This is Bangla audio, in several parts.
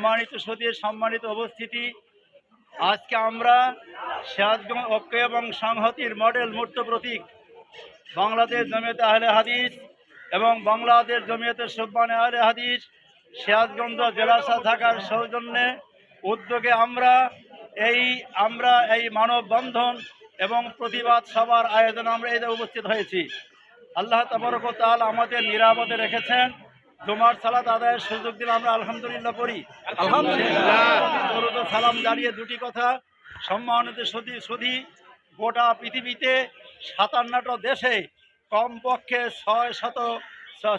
সম্মানিত সতীর সম্মানিত উপস্থিতি। আজকে আমরা সিরাজগঞ্জ ঐক্য এবং সংহতির মডেল মূর্ত প্রতীক, বাংলাদেশ জমিয়তে আহলে হাদিস এবং বাংলাদেশ জমিয়তে সুব্বানে আহলে হাদিস সিরাজগঞ্জ জেলা থাকার সৌজন্যে উদ্যোগে আমরা এই আমরা এই মানববন্ধন এবং প্রতিবাদ সভার আয়োজনে আমরা এতে উপস্থিত হয়েছি। আল্লাহ তাবরকতাল আমাদের নিরাপদে রেখেছেন। জুমার সালাত আদায়ের সুযোগ দিলে আমরা আলহামদুলিল্লাহ পড়ি দরুদ ও সালাম জানিয়ে দুটি কথা সম্মানিত সতী সতী গোটা পৃথিবীতে সাতান্নটা দেশে কমপক্ষে ছয় শত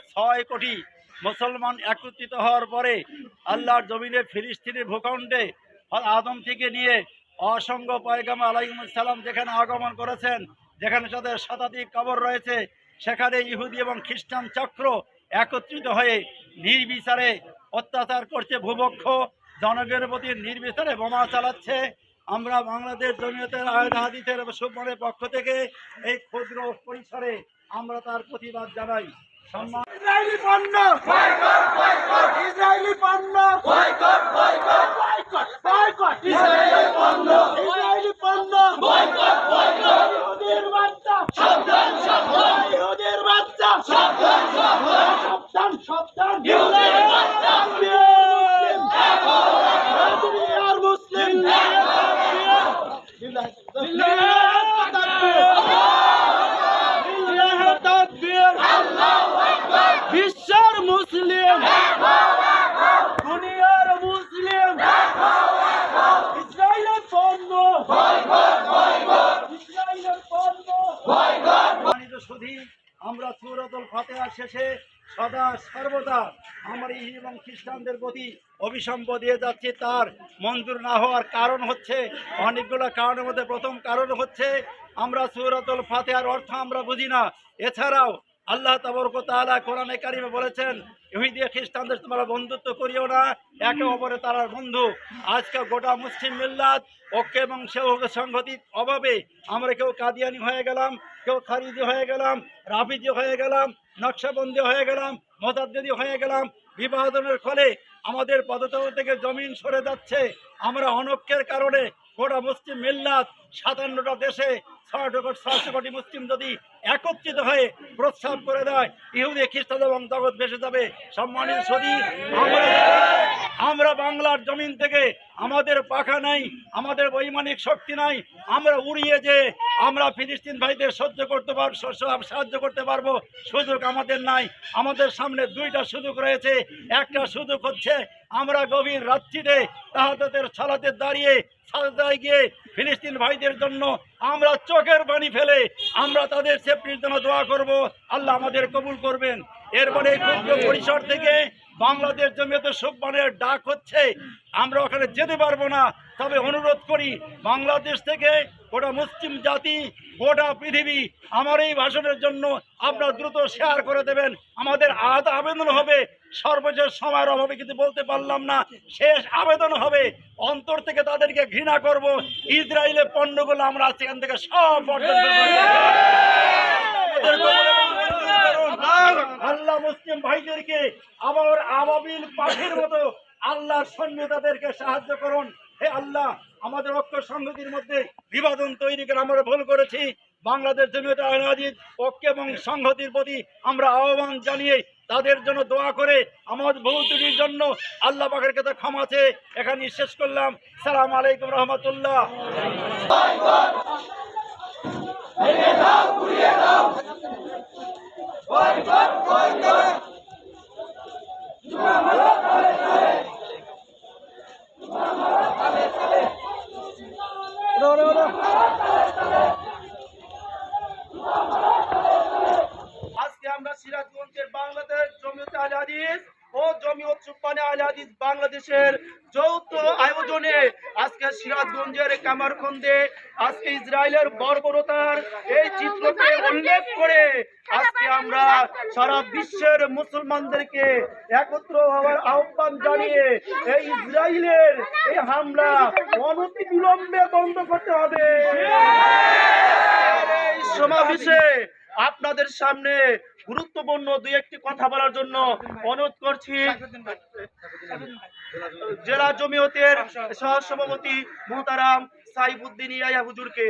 ছয় কোটি মুসলমান একত্রিত হওয়ার পরে আল্লাহর জমিনে ফিলিস্তিনি ভূখণ্ডে আদম থেকে নিয়ে অসংখ্য পয়গামা আলাইসাল্লাম যেখানে আগমন করেছেন যেখানে তাদের শতাধিক কবর রয়েছে সেখানে ইহুদি এবং খ্রিস্টান চক্র একত্রিত হয়ে নির্বিচারে অত্যাচার করছে ভূবক্ষ জনগণের প্রতি নির্বিচারে বোমা চালাচ্ছে। আমরা বাংলাদেশ জমিয়তের আয়ন হাদিসের সুবনের পক্ষ থেকে এই ক্ষুদ্র পরিসরে আমরা তার প্রতিবাদ জানাই। সম্মান ইসরায়েলি পণ্য! ইসরায়েলি পণ্য! Boycott boycott. Boycott boycott! Israeli পণ্য। ইসরায়েলি পণ্য বয়কট বয়কট ইহুদির বাচ্চা সাবধান সাবধান ইহুদির বাচ্চা সাবধান সাবধান সাবধান সাবধান ইহুদির বাচ্চা মুসলিম আর মুসলিম বিশ্বের মুসলিম দুনিয়ার মুসলিম ইসরায়েলের পণ্য ইসরায়েলের পণ্য। আমরা সুরতুল ফাতেহা শেষে সদা সর্বদা আমার ইহুদি এবং খ্রিস্টানদের প্রতি অভিসম্ব দিয়ে যাচ্ছি। তার মঞ্জুর না হওয়ার কারণ হচ্ছে, অনেকগুলো কারণের মধ্যে প্রথম কারণ হচ্ছে, আমরা সুরতুল ফাতেহার অর্থ আমরা বুঝি না। এছাড়াও আল্লাহ তাবরক তাআলা কোরআনে কারিমে বলেছেন ইহুদি খ্রিস্টানদের তোমরা বন্ধুত্ব করিও না, একে অপরে তারা বন্ধু। আজকে গোটা মুসলিম মিল্লাত ঐক্য এবং সে সংগতির অভাবে আমরা কেউ কাদিয়ানি হয়ে গেলাম, কেউ খারিজি হয়ে গেলাম, রাফিজি হয়ে গেলাম, নকশাবন্দি হয়ে গেলাম মতাদ্দি হয়ে গেলাম, বিভাজনের ফলে আমাদের পদতল থেকে জমিন সরে যাচ্ছে। আমরা অনৈক্যের কারণে গোটা মুসলিম মিল্লাত সাতান্নটা দেশে ছয়শো কোটি ছয়শো কোটি মুসলিম যদি একত্রিত হয়ে প্রস্তাব করে দেয়, ইহুদি, খ্রিস্টান এবং জগৎ বেসে যাবে। সম্মানিত সদী আমরা বাংলার জমিন থেকে আমাদের পাখা নাই, আমাদের বৈমানিক শক্তি নাই, আমরা উড়িয়ে যে আমরা ফিলিস্তিন ভাইদের সহ্য করতে পার, স- সাহায্য করতে পারব, সুযোগ আমাদের নাই। আমাদের সামনে দুইটা সুযোগ রয়েছে। একটা সুযোগ হচ্ছে আমরা গভীর রাত্রিতে তাহাদের ছালাতে দাঁড়িয়ে সাজদায় গিয়ে ফিলিস্তিন ভাইদের জন্য আমরা চোখের পানি ফেলে আমরা তাদের সেফটির জন্য দোয়া করব। আল্লাহ আমাদের কবুল করবেন। এরপরে এই ক্ষুদ্র পরিসর থেকে বাংলাদেশ জমিয়তে সুব্বানের ডাক হচ্ছে। আমরা ওখানে যেতে পারব না। তবে অনুরোধ করি বাংলাদেশ থেকে গোটা মুসলিম জাতি গোটা পৃথিবী আমার এই ভাষণের জন্য আপনারা দ্রুত শেয়ার করে দেবেন। আমাদের আজ আবেদন হবে সর্বশেষ সময়ের অভাবে কিন্তু বলতে পারলাম না। শেষ আবেদন হবে অন্তর থেকে তাদেরকে ঘৃণা করব। ইসরায়েলের পণ্যগুলো আমরা সেখান থেকে সব বর্জন আল্লাহ মুসলিম ভাইদেরকে আমার আবাবিল পাখির মতো আল্লাহর সৈন্য তাদেরকে সাহায্য করুন। হে আল্লাহ, আমাদের ঐক্য সংহতির মধ্যে বিবাদন তৈরি করে আমরা ভুল করেছি। বাংলাদেশ জমিয়ত আহলাদিস ঐক্য এবং সংহতির প্রতি আমরা আহ্বান জানিয়ে তাদের জন্য দোয়া করে আমার ভুল ত্রুটির জন্য আল্লাহ পাকের কাছে ক্ষমা চেয়ে এখানে শেষ করলাম। সালাম আলাইকুম রহমতুল্লাহ। আজকে আমরা সিরাজগঞ্জের বাংলাদেশ জমিতে আজাদিস ও জমিয়ত সুব্বানে আল হাদিস বাংলাদেশের যৌথ আয়োজনে আজকে সিরাজগঞ্জের কামারখন্দে আজকে ইসরায়েলের বর্বরতার এই চিত্রকে উল্লেখ করে আজকে আমরা সারা বিশ্বের মুসলমানদেরকে একত্র হওয়ার আহ্বান জানিয়ে এই ইসরায়েলের এই হামলা অনতি বিলম্বে বন্ধ করতে হবে। এই সমাবেশে আপনাদের সামনে গুরুত্বপূর্ণ দুই একটি কথা বলার জন্য অনুরোধ করছি। জেলা জমিয়তের সহ সভাপতি মোহতারাম সাইফুদ্দিন ইয়ায়া হুজুরকে।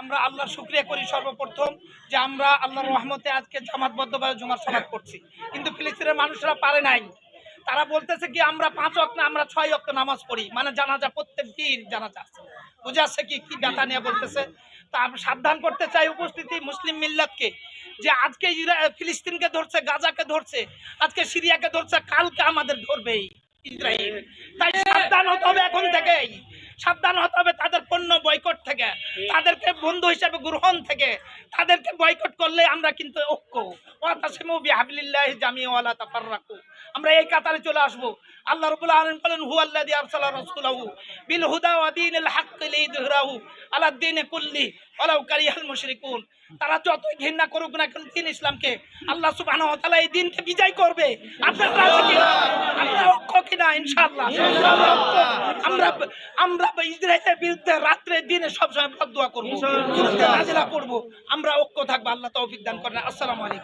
আমরা আল্লাহর শুক্রিয়া করি সর্বপ্রথম যে আমরা আল্লাহর রহমতে আজকে জামাতবদ্ধভাবে জুমার সমাজ করছি। কিন্তু ফিলিস্তিনের মানুষরা পারে নাই। তারা বলতেছে কি, আমরা পাঁচ অক্ট না, আমরা ছয় অক্ট নামাজ পড়ি। মানে জানাজা প্রত্যেক দিন জানাজা বুঝে আসছে কি কি ব্যথা নিয়ে বলতেছে। তা আমি সাবধান করতে চাই উপস্থিতি মুসলিম মিল্লাতকে, যে আজকে ফিলিস্তিনকে ধরছে, গাজাকে ধরছে, আজকে সিরিয়াকে ধরছে, কালকে আমাদের ধরবেই ইসরায়েল। তাই সাবধান হতে হবে এখন থেকেই। সাবধান হতে হবে তাদের পণ্য বয়কট থেকে, তাদেরকে বন্ধু হিসাবে গ্রহণ থেকে। তাদেরকে বয়কট করলে আমরা কিন্তু ঐক্য। ওয়াতাসিমু বিহাবলিল্লাহি জামিওয়ালা তাফাররাকু। আমরা এই কাতারে চলে আসব। আল্লাহ রাব্বুল আলামিন বলেন হুয়াল্লাযী আরসালা রাসূলাহু বিল হুদা ওয়া দীনিল লিইযহিরাহু আলা কুল্লি ওয়ালাউ কারিহাল মুশরিকুন। তারা যতই ঘৃণা করুক না কেন দিন ইসলামকে আল্লাহ সুবহানাহু ওয়া তাআলা এই দিনকে বিজয় করবে। আপনারা রাজি আমরা ঐক্য কিনা? ইনশাআল্লাহ। আমরা আমরা ইসরায়েলের বিরুদ্ধে রাত্রে দিনে সবসময় দোয়া করব। নাজিলা করব। আমরা ঐক্য থাকব। আল্লাহ তৌফিক দান করেন। আসসালামু আলাইকুম।